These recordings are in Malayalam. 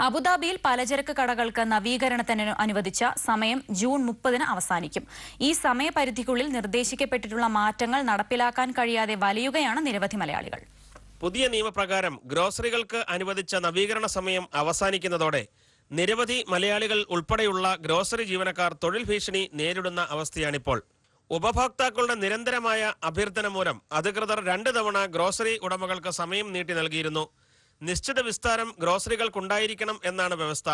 അബുദാബിയിൽ പലചരക്ക് കടകൾക്ക് നവീകരണത്തിന് അനുവദിച്ച സമയം ജൂൺ മുപ്പതിന് അവസാനിക്കും. ഈ സമയപരിധിക്കുള്ളിൽ നിർദ്ദേശിക്കപ്പെട്ടിട്ടുള്ള മാറ്റങ്ങൾ നടപ്പിലാക്കാൻ കഴിയാതെ വലയുകയാണ് നിരവധി മലയാളികൾ. പുതിയ നിയമപ്രകാരം ഗ്രോസറികൾക്ക് അനുവദിച്ച നവീകരണ സമയം അവസാനിക്കുന്നതോടെ നിരവധി മലയാളികൾ ഉൾപ്പെടെയുള്ള ഗ്രോസറി ജീവനക്കാർ തൊഴിൽ ഭീഷണി നേരിടുന്ന അവസ്ഥയാണിപ്പോൾ. ഉപഭോക്താക്കളുടെ നിരന്തരമായ അഭ്യർത്ഥന മൂലം അധികൃതർ രണ്ട് തവണ ഗ്രോസറി ഉടമകൾക്ക് സമയം നീട്ടി നൽകിയിരുന്നു. നിശ്ചിത വിസ്താരം ഗ്രോസറികൾക്കുണ്ടായിരിക്കണം എന്നാണ് വ്യവസ്ഥ.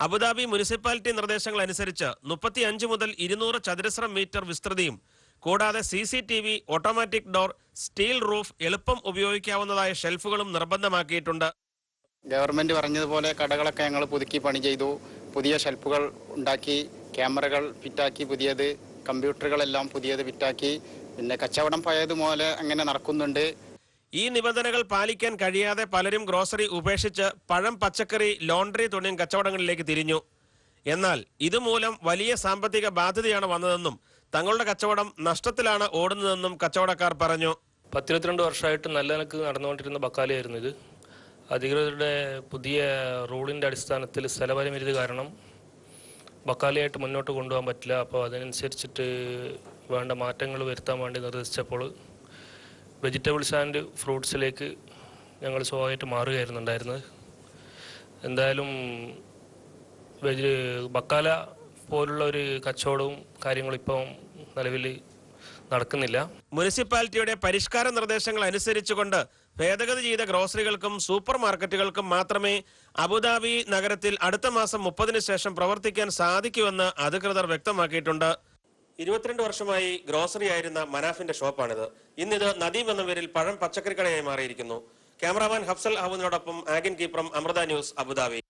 അബുദാബി മുനിസിപ്പാലിറ്റി നിർദ്ദേശങ്ങൾ അനുസരിച്ച് മുപ്പത്തി അഞ്ച് മുതൽ ഇരുന്നൂറ് ചതുരശ്ര മീറ്റർ വിസ്തൃതിയും കൂടാതെ C C T V automatic door steel roof എളുപ്പം ഉപയോഗിക്കാവുന്നതായ ഷെൽഫുകളും നിർബന്ധമാക്കിയിട്ടുണ്ട്. ഗവൺമെന്റ് പറഞ്ഞതുപോലെ കടകളൊക്കെ ഞങ്ങൾ പുതുക്കി പണി ചെയ്തു. പുതിയ ഷെൽഫുകൾ ഉണ്ടാക്കി ക്യാമറകൾ ഫിറ്റാക്കി പുതിയത് കമ്പ്യൂട്ടറുകളെല്ലാം പുതിയത് ഫിറ്റാക്കി. പിന്നെ കച്ചവടം പോയതുപോലെ അങ്ങനെ നടക്കുന്നുണ്ട്. ഈ നിബന്ധനകൾ പാലിക്കാൻ കഴിയാതെ പലരും ഗ്രോസറി ഉപേക്ഷിച്ച് പഴം പച്ചക്കറി ലോണ്ടറി തുടങ്ങിയ കച്ചവടങ്ങളിലേക്ക് തിരിഞ്ഞു. എന്നാൽ ഇതുമൂലം വലിയ സാമ്പത്തിക ബാധ്യതയാണ് വന്നതെന്നും തങ്ങളുടെ കച്ചവടം നഷ്ടത്തിലാണ് ഓടുന്നതെന്നും കച്ചവടക്കാർ പറഞ്ഞു. പത്തിരുപത്തിരണ്ട് വർഷമായിട്ട് നല്ല നിലയ്ക്ക് നടന്നുകൊണ്ടിരുന്ന ബക്കാലയായിരുന്നു ഇത്. അധികൃതരുടെ പുതിയ റൂളിന്റെ അടിസ്ഥാനത്തിൽ സ്ഥലപരിമിതി കാരണം ബക്കാലയായിട്ട് മുന്നോട്ട് കൊണ്ടുപോകാൻ പറ്റില്ല. അപ്പോൾ അതിനനുസരിച്ചിട്ട് വേണ്ട മാറ്റങ്ങൾ വരുത്താൻ വേണ്ടി നിർദ്ദേശിച്ചപ്പോൾ വെജിറ്റബിൾസ് ആൻഡ് ഫ്രൂട്ട്സിലേക്ക് ഞങ്ങൾ സ്വാഭാവികമായിട്ട് മാറുകയായിരുന്നു ഉണ്ടായിരുന്നത്. എന്തായാലും വെജ് ബക്കാല പോലുള്ള ഒരു കച്ചവടവും കാര്യങ്ങളും ഇപ്പം നിലവിൽ നടക്കുന്നില്ല. മുനിസിപ്പാലിറ്റിയുടെ പരിഷ്കാര നിർദ്ദേശങ്ങൾ അനുസരിച്ചുകൊണ്ട് ഭേദഗതി ചെയ്ത ഗ്രോസറികൾക്കും സൂപ്പർ മാർക്കറ്റുകൾക്കും മാത്രമേ അബുദാബി നഗരത്തിൽ അടുത്ത മാസം മുപ്പതിന് ശേഷം പ്രവർത്തിക്കാൻ സാധിക്കുമെന്ന് അധികൃതർ വ്യക്തമാക്കിയിട്ടുണ്ട്. ഇരുപത്തിരണ്ട് വർഷമായി ഗ്രോസറി ആയിരുന്ന മനാഫിന്റെ ഷോപ്പാണിത്. ഇന്നിത് നദീം എന്ന പേരിൽ പഴം പച്ചക്കറി കടയായി മാറിയിരിക്കുന്നു. ക്യാമറാമാൻ ഹഫ്സൽ അഹമ്മദിനോടൊപ്പം ആഗിൻ കീപ്രം അമൃത ന്യൂസ് അബുദാബി.